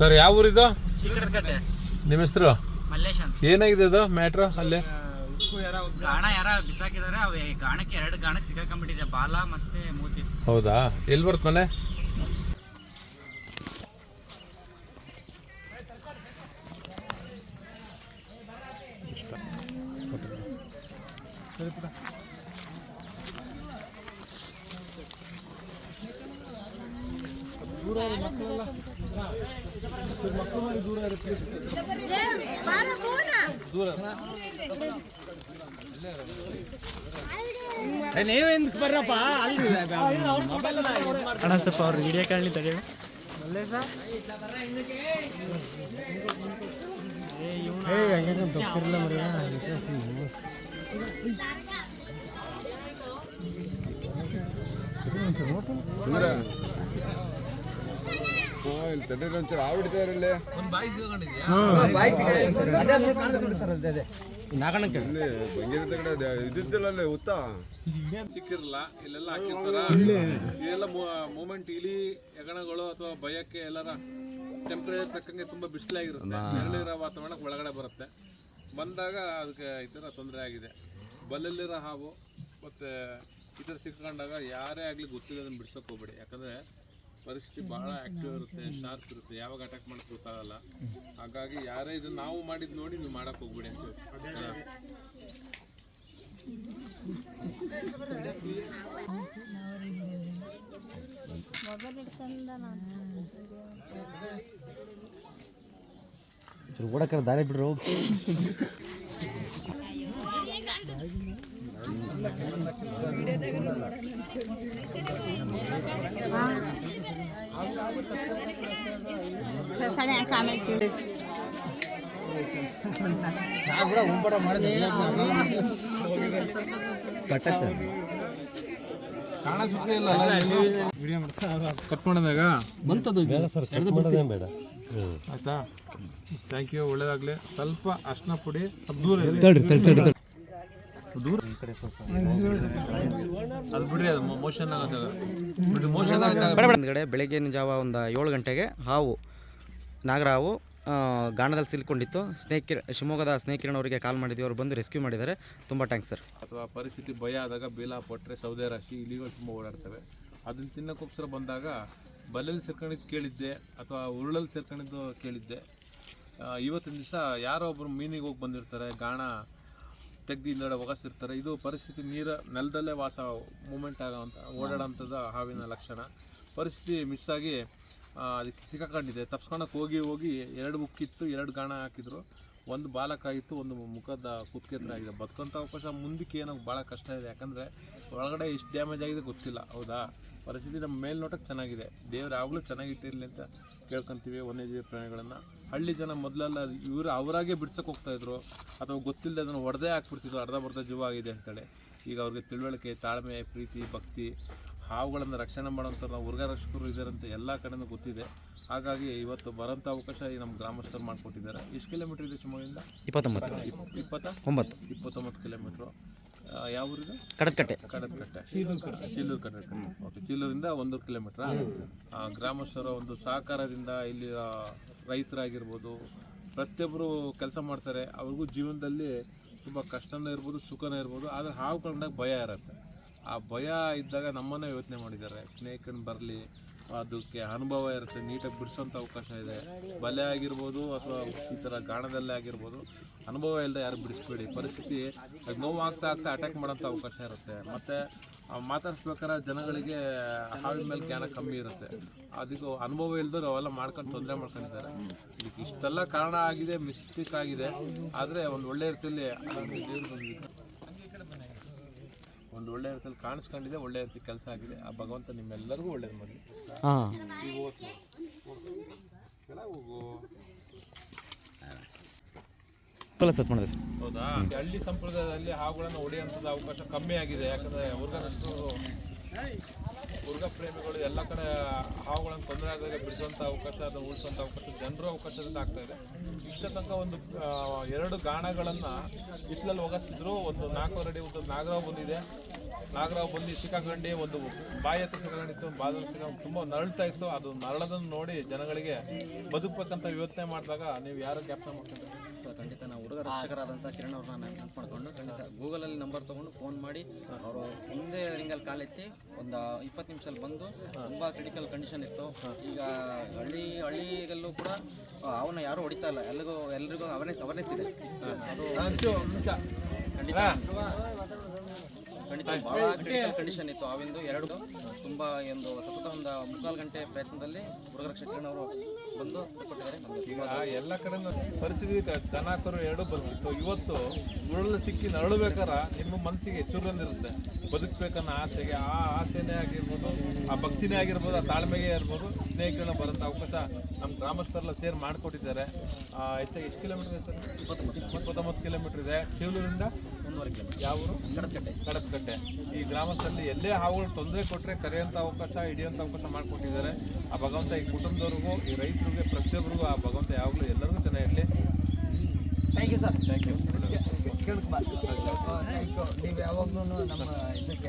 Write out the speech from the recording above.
Sir ಯಾವ ಊರಿದು? ನಿಮ್ಮ ಹೆಸರು? ಏನಾಗಿದೆ ಇದು ಮ್ಯಾಟ್ರ್ ಅಲ್ಲೇ? ಗಾಣ ಯಾರ ಬಿಸಾಕಿದಾರೆ ಅವು ಗಾಣಕ್ಕೆ ಎರಡು ಗಾಣಕ್ಕೆ ಸಿಕ್ಕಾಕೊಂಡ್ಬಿಟ್ಟಿದೆ ಬಾಲ ಮತ್ತೆ ಮೂತಿ. ಹೌದಾ? ಎಲ್ಲಿ ಬರುತ್ತೆ ಮನೆ? ಅಣ್ಣ ಸ್ವಲ್ಪ ಅವ್ರು ವಿಡಿಯೋ ಕಾಣಲಿ ತಡೆ. ಇಲ್ಲಿ ತಡ್ರಿ ಒಂಚೂರು ಆವಿಡ್ತಾರಲ್ಲಿ ಇಲ್ಲಿ. ಬಂಗಿರದ ಕಡೆ ಅದೇ ಇದ್ದಿದ್ದಿಲ್ಲ ಅಲ್ಲಿ ಉತ್ತ ಸಿಕ್ಕಿರಲ್ಲ ಇಲ್ಲೆಲ್ಲ ಹಾಕಿರ್ತಾರ. ಇವೆಲ್ಲ ಮೂಮೆಂಟ್ ಇಲಿ ಹೆಗಣಗಳು ಅಥವಾ ಭಯಕ್ಕೆ ಎಲ್ಲರ ಟೆಂಪರೇಚರ್ ತಕ್ಕಂಗೆ ತುಂಬಾ ಬಿಸಿಲಾಗಿರುತ್ತೆ. ನೆರಳಿರೋ ವಾತಾವರಣಕ್ಕೆ ಒಳಗಡೆ ಬರುತ್ತೆ. ಬಂದಾಗ ಅದಕ್ಕೆ ಈ ಥರ ತೊಂದರೆ ಆಗಿದೆ. ಬಲ್ಲಲ್ಲಿರೋ ಹಾವು ಮತ್ತೆ ಈ ಥರ ಸಿಕ್ಕೊಂಡಾಗ ಯಾರೇ ಆಗಲಿ ಗೊತ್ತಿಲ್ಲ ಅದನ್ನ ಬಿಡ್ಸೋಕೆ ಹೋಗ್ಬೇಡಿ. ಯಾಕಂದ್ರೆ ಪರಿಸ್ಥಿತಿ ಬಹಳ ಆಕ್ಟಿವ್ ಇರುತ್ತೆ ಶಾರ್ಪ್ ಇರುತ್ತೆ, ಯಾವಾಗ ಅಟ್ಯಾಕ್ ಮಾಡಕ್ಕೆ ಗೊತ್ತಾಗಲ್ಲ ಹಾಗಾಗಿ ಯಾರೇ ಇದನ್ನ ನಾವು ಮಾಡಿದ್ ನೋಡಿ ನೀವು ಮಾಡಕ್ ಹೋಗ್ಬಿಡಿ ಅಂತ. ಓಡಕ್ಕಾರ ದಾರಿ ಬಿಡ್ರು ಕಟ್ ಮಾಡಿದಾಗ ಬೇಡ ಸರ್ ಕಟ್ ಮಾಡೋದೇನು ಬೇಡ. ಆಯ್ತಾ? ಥ್ಯಾಂಕ್ ಯು ಒಳ್ಳೇದಾಗ್ಲಿ. ಸ್ವಲ್ಪ ಅರ್ಶಿನ ಪುಡಿ ಸ್ವಲ್ಪ ದೂರ. ಅದು ಬಿಡ್ರಿ ಅದು ಮೋಷನ್ ಬಿಡ್ರಿ ಮೋಷನ್ ಆಗುತ್ತೆ ಹಿಂದ್ಗಡೆ ಬೆಳಗ್ಗಿನ ಜಾವ ಒಂದು ಏಳು ಗಂಟೆಗೆ ಹಾವು ನಾಗರಾವು ಗಾಣದಲ್ಲಿ ಸಿಲ್ಕೊಂಡಿತ್ತು. ಸ್ನೇಕ್ ಕಿರ್- ಶಿವಮೊಗ್ಗದ ಸ್ನೇಕ್ ಕಿರಣ್ ಅವರಿಗೆ ಕಾಲ್ ಮಾಡಿದ್ವಿ. ಅವ್ರು ಬಂದು ರೆಸ್ಕ್ಯೂ ಮಾಡಿದ್ದಾರೆ. ತುಂಬ ಥ್ಯಾಂಕ್ಸ್ ಸರ್ ಅಥವಾ ಪರಿಸ್ಥಿತಿ ಭಯ ಆದಾಗ ಬೇಲ ಪೊಟ್ರೆ ಸೌದೆ ರಾಶಿ ಇಲಿಗಳು ತುಂಬ ಓಡಾಡ್ತವೆ. ಅದನ್ನ ತಿನ್ನಕ್ಕೋಸ್ಕರ ಬಂದಾಗ ಬಲೆಯಲ್ಲಿ ಸೇರ್ಕೊಂಡಿದ್ದು ಕೇಳಿದ್ದೆ ಅಥವಾ ಉರುಳಲ್ಲಿ ಸೇರ್ಕೊಂಡಿದ್ದು ಕೇಳಿದ್ದೆ. ಇವತ್ತಿನ ದಿವಸ ಯಾರೋ ಒಬ್ಬರು ಮೀನಿಗೆ ಹೋಗಿ ಬಂದಿರ್ತಾರೆ ಗಾಣ ತೆಗ್ದು ಹಿಂದೆಡೆ ಒಗಸಿರ್ತಾರೆ. ಇದು ಪರಿಸ್ಥಿತಿ ನೀರ ನೆಲದಲ್ಲೇ ವಾಸ ಮೂಮೆಂಟ್ ಆಗೋವಂಥ ಓಡಾಡೋಂಥದ್ದು ಹಾವಿನ ಲಕ್ಷಣ. ಪರಿಸ್ಥಿತಿ ಮಿಸ್ ಆಗಿ ಅದಕ್ಕೆ ಸಿಕ್ಕಾಕೊಂಡಿದೆ. ತಪ್ಸ್ಕೊಳಕ್ಕೆ ಹೋಗಿ ಹೋಗಿ ಎರಡು ಮುಕ್ಕಿತ್ತು, ಎರಡು ಗಾಣ ಹಾಕಿದ್ರು. ಒಂದು ಬಾಲಕ್ಕಾಗಿತ್ತು ಒಂದು ಮುಖದ ಕುತ್ಕೆತ್ರ ಆಗಿದೆ. ಬದುಕಂತ ಅವಕಾಶ ಮುಂದಕ್ಕೆ ಏನೋ ಭಾಳ ಕಷ್ಟ ಇದೆ. ಯಾಕಂದರೆ ಒಳಗಡೆ ಎಷ್ಟು ಡ್ಯಾಮೇಜ್ ಆಗಿದೆ ಗೊತ್ತಿಲ್ಲ. ಹೌದಾ? ಪರಿಸ್ಥಿತಿ ನಮ್ಮ ಮೇಲ್ನೋಟಕ್ಕೆ ಚೆನ್ನಾಗಿದೆ. ದೇವ್ರು ಯಾವಾಗಲೂ ಚೆನ್ನಾಗಿಟ್ಟಿರಲಿ ಅಂತ ಕೇಳ್ಕೊಂತೀವಿ. ವನ್ಯಜೀವಿ ಪ್ರಾಣಿಗಳನ್ನು. ಹಳ್ಳಿ ಜನ ಮೊದಲೆಲ್ಲ ಇವರು ಅವರಾಗೆ ಬಿಡ್ಸೋಕೆ ಹೋಗ್ತಾಯಿದ್ರು ಅಥವಾ ಗೊತ್ತಿಲ್ಲದೆ ಅದನ್ನು ಹೊಡೆದೇ ಹಾಕ್ಬಿಡ್ತಿದ್ರು. ಅರ್ಧ ಬರ್ಧ ಜೀವ ಆಗಿದೆ ಅಂತೇಳಿ. ಈಗ ಅವ್ರಿಗೆ ತಿಳುವಳಿಕೆ ತಾಳ್ಮೆ ಪ್ರೀತಿ ಭಕ್ತಿ ಹಾವುಗಳನ್ನು ರಕ್ಷಣೆ ಮಾಡೋಂಥ ನಾವು ಉರ್ಗ ರಕ್ಷಕರು ಇದ್ದಾರೆ ಅಂತ ಎಲ್ಲ ಕಡೆನೂ ಗೊತ್ತಿದೆ. ಹಾಗಾಗಿ ಇವತ್ತು ಬರೋಂಥ ಅವಕಾಶ ಈ ನಮ್ಮ ಗ್ರಾಮಸ್ಥರು ಮಾಡಿಕೊಟ್ಟಿದ್ದಾರೆ. ಎಷ್ಟು ಕಿಲೋಮೀಟ್ರ್ ಇದೆ ಶಿವಮೊಗ್ಗದಿಂದ ಇಪ್ಪತ್ತೊಂಬತ್ತು. ಇಪ್- ಇಪ್ಪತ್ತ? ಒಂಬತ್ತು. ಇಪ್ಪತ್ತೊಂಬತ್ತು ಕಿಲೋಮೀಟ್ರು. ಯಾವ ಊರಿದೆ? ಕಡತ್ಕಟ್ಟೆ ಕಡದಕಟ್ಟೆ. ಚೀಲೂರು ಕಟ್ಟೆ ಓಕೆ ಚೀಲೂರಿಂದ ಒಂದು ಕಿಲೋಮೀಟ್ರ? ಗ್ರಾಮಸ್ಥರ ಒಂದು ಸಹಕಾರದಿಂದ ಇಲ್ಲಿ ರೈತರಾಗಿರ್ಬೋದು ಪ್ರತಿಯೊಬ್ಬರು ಕೆಲಸ ಮಾಡ್ತಾರೆ, ಅವ್ರಿಗೂ ಜೀವನದಲ್ಲಿ ತುಂಬ ಕಷ್ಟನೇ ಇರ್ಬೋದು, ಸುಖನೇ ಇರ್ಬೋದು, ಆದರೆ ಹಾವು ಕಂಡಾಗ ಭಯ ಇರುತ್ತೆ. ಆ ಭಯ ಇದ್ದಾಗ ನಮ್ಮನ್ನೇ ಯೋಚನೆ ಮಾಡಿದ್ದಾರೆ. ಸ್ನೇಕ್ ಬರಲಿ, ಅದಕ್ಕೆ ಅನುಭವ ಇರುತ್ತೆ, ನೀಟಾಗಿ ಬಿಡಿಸೋಂಥ ಅವಕಾಶ ಇದೆ. ಬಲೆ ಆಗಿರ್ಬೋದು ಅಥವಾ ಈ ಥರ ಗಾಣದಲ್ಲೇ ಆಗಿರ್ಬೋದು, ಅನುಭವ ಇಲ್ಲದೆ ಯಾರು ಬಿಡಿಸ್ಬೇಡಿ. ಪರಿಸ್ಥಿತಿ ನೋವು ಆಗ್ತಾ ಆಗ್ತಾ ಅಟ್ಯಾಕ್ ಮಾಡೋಂಥ ಅವಕಾಶ ಇರುತ್ತೆ. ಮತ್ತು ಮಾತಾಡ್ಸ್ಬೇಕಾದ್ರೆ ಜನಗಳಿಗೆ ಹಾವಿನ ಮೇಲೆ ಜ್ಞಾನ ಕಮ್ಮಿ ಇರುತ್ತೆ. ಅದಕ್ಕೂ ಅನುಭವ ಇಲ್ದವ್ರು ಅವೆಲ್ಲ ಮಾಡ್ಕೊಂಡು ತೊಂದರೆ ಮಾಡ್ಕೊಂಡಿದ್ದಾರೆ. ಇದಕ್ಕೆ ಇಷ್ಟೆಲ್ಲ ಕಾರಣ ಆಗಿದೆ ಮಿಸ್ಟೇಕ್ ಆಗಿದೆ. ಆದರೆ ಒಂದು ಒಳ್ಳೆ ರೀತಿಯಲ್ಲಿ ಒಂದು ಒಳ್ಳೆ ರೀತಿಯಲ್ಲಿ ಕಾಣಿಸ್ಕೊಂಡಿದೆ ಒಳ್ಳೆ ರೀತಿ ಕೆಲಸ ಆಗಿದೆ. ಆ ಭಗವಂತ ನಿಮ್ಮೆಲ್ಲರಿಗೂ ಒಳ್ಳೇದು ಮಾಡಲಿ. ಹೋಗು ಸರ್ಚ್ ಮಾಡಿದೆ ಸರ್. ಹೌದಾ? ಹಳ್ಳಿ ಸಂಪ್ರದಾಯದಲ್ಲಿ ಹಾವುಗಳನ್ನು ಹೊಡೆಯುವಂಥದ್ದು ಅವಕಾಶ ಕಮ್ಮಿ ಆಗಿದೆ. ಯಾಕಂದ್ರೆ ಹುಡುಗನಷ್ಟು ಹುಡುಗ ಪ್ರೇಮಿಗಳು ಎಲ್ಲ ಕಡೆ ಹಾವುಗಳನ್ನು ತೊಂದರೆ ಆದಾಗ ಬಿಡಿಸುವಂಥ ಅವಕಾಶ ಅದನ್ನು ಉಳಿಸುವಂಥ ಅವಕಾಶ ಜನರು ಅವಕಾಶದಿಂದ ಆಗ್ತಾ ಇದೆ. ಇಷ್ಟ ತನಕ ಒಂದು ಎರಡು ಗಾಣಗಳನ್ನು ಇಟ್ಲಲ್ಲಿ ಹೋಗಿಸಿದ್ರು ಒಂದು ನಾಲ್ಕೂವರೆ ಅಡಿ ಒಂದು ನಾಗರಾವ್ ಬಂದಿದೆ. ನಾಗರಾವ್ ಬಂದು ಸಿಕ್ಕಾಕೊಂಡು ಒಂದು ಬಾಯಿ ಹತ್ರ ಸಿಕ್ಕಾಕೊಂಡಿತ್ತು ಒಂದು ಬಾದ ತುಂಬ ನರಳ್ತಾ ಇತ್ತು. ಅದು ನರಳದನ್ನು ನೋಡಿ ಜನಗಳಿಗೆ ಬದುಕಬೇಕಂತ ಯೋಚನೆ ಮಾಡಿದಾಗ ನೀವು ಯಾರು ಕ್ಯಾಪ್ಟನ್ ಮಾಡ್ಕೊಂಡ್ರಿ? ಖಂಡಿತ ನಾವು ಹುಡುಗ ರಕ್ಷಕರಾದಂಥ ಕಿರಣ್ ಅವ್ರನ್ನ ನೆನಪು ಮಾಡಿಕೊಂಡು ಖಂಡಿತ ಗೂಗಲಲ್ಲಿ ನಂಬರ್ ತೊಗೊಂಡು ಫೋನ್ ಮಾಡಿ ಅವರು ಹಿಂದೆ ರಿಂಗಲ್ಲಿ ಕಾಲೆತ್ತಿ ಒಂದು ಇಪ್ಪತ್ತು ನಿಮಿಷದಲ್ಲಿ ಬಂದು ತುಂಬ ಕ್ರಿಟಿಕಲ್ ಕಂಡೀಷನ್ ಇತ್ತು. ಈಗ ಹಳ್ಳಿ ಹಳ್ಳಿಗಲ್ಲೂ ಕೂಡ ಅವನ ಯಾರೂ ಹೊಡಿತಾ ಇಲ್ಲ. ಎಲ್ರಿಗೂ ಎಲ್ರಿಗೂ ಅವೇರ್ನೆಸ್ ಅವೇರ್ನೆಸ್ ಇದೆ. ಅದು ಖಂಡಿತ ಖಂಡಿತ ಭಾಳ ಕ್ರಿಟಿಕಲ್ ಕಂಡೀಷನ್ ಇತ್ತು. ಅವಿಂದು ಎರಡು. ತುಂಬ ಒಂದು ಸತತ ಒಂದು ಮುಕ್ಕಾಲು ಗಂಟೆ ಪ್ರಯತ್ನದಲ್ಲಿ ಹುಡುಗ ರಕ್ಷಕರವರು ಎಲ್ಲ ಕಡೆ ಪರಿಸ್ಥಿತಿ ದನ ಕರು ಎರಡು ಬಂದಿತ್ತು ಇವತ್ತು ಉರುಳು ಸಿಕ್ಕಿ ನರಳಬೇಕಾರ ನಿಮ್ಮ ಮನಸ್ಸಿಗೆ ಇರುತ್ತೆ. ಬದುಕಬೇಕನ್ನೋ ಆಸೆಗೆ. ಆ ಆಸೆನೇ ಆಗಿರ್ಬೋದು, ಆ ಭಕ್ತಿನೇ ಆಗಿರ್ಬೋದು, ಆ ತಾಳ್ಮೆಗೆ ಇರ್ಬೋದು, ಸ್ನೇಹಿತರನ್ನ ಬರೋಂಥ ಅವಕಾಶ ನಮ್ಮ ಗ್ರಾಮಸ್ಥರೆಲ್ಲ ಸೇರ್ ಮಾಡಿಕೊಟ್ಟಿದ್ದಾರೆ. ಹೆಚ್ಚಾಗಿ ಎಷ್ಟು ಕಿಲೋಮೀಟರ್ ಇದೆ ಸರ್? ಇಪ್ಪತ್ತೊಂಬತ್ತು. ಕಿಲೋಮೀಟರ್ ಇದೆ. ಚೇಳೂರಿಂದ ಒಂದೂವರೆ ಕಿಲೋಮೀಟರ್ ಯಾವ ಊರು? ಕಡಪಕಟ್ಟೆ. ಈ ಗ್ರಾಮದಲ್ಲಿ ಎಲ್ಲೇ ಹಾವುಗಳು ತೊಂದರೆ ಕೊಟ್ಟರೆ ಕರೆಯುವಂಥ ಅವಕಾಶ ಹಿಡಿಯುವಂಥ ಅವಕಾಶ ಮಾಡಿಕೊಟ್ಟಿದ್ದಾರೆ. ಆ ಭಗವಂತ ಈ ಕುಟುಂಬದವ್ರಿಗೂ ಈ ರೈತರಿಗೆ ಪ್ರತಿಯೊಬ್ಬರಿಗೂ ಆ ಭಗವಂತ ಯಾವಾಗಲೂ ಎಲ್ಲರಿಗೂ ಚೆನ್ನಾಗಿರಲಿ thank you sir thank you ನೀವು ಯಾವಾಗಲೂ ನಮ್ಮ ಇದಕ್ಕೆ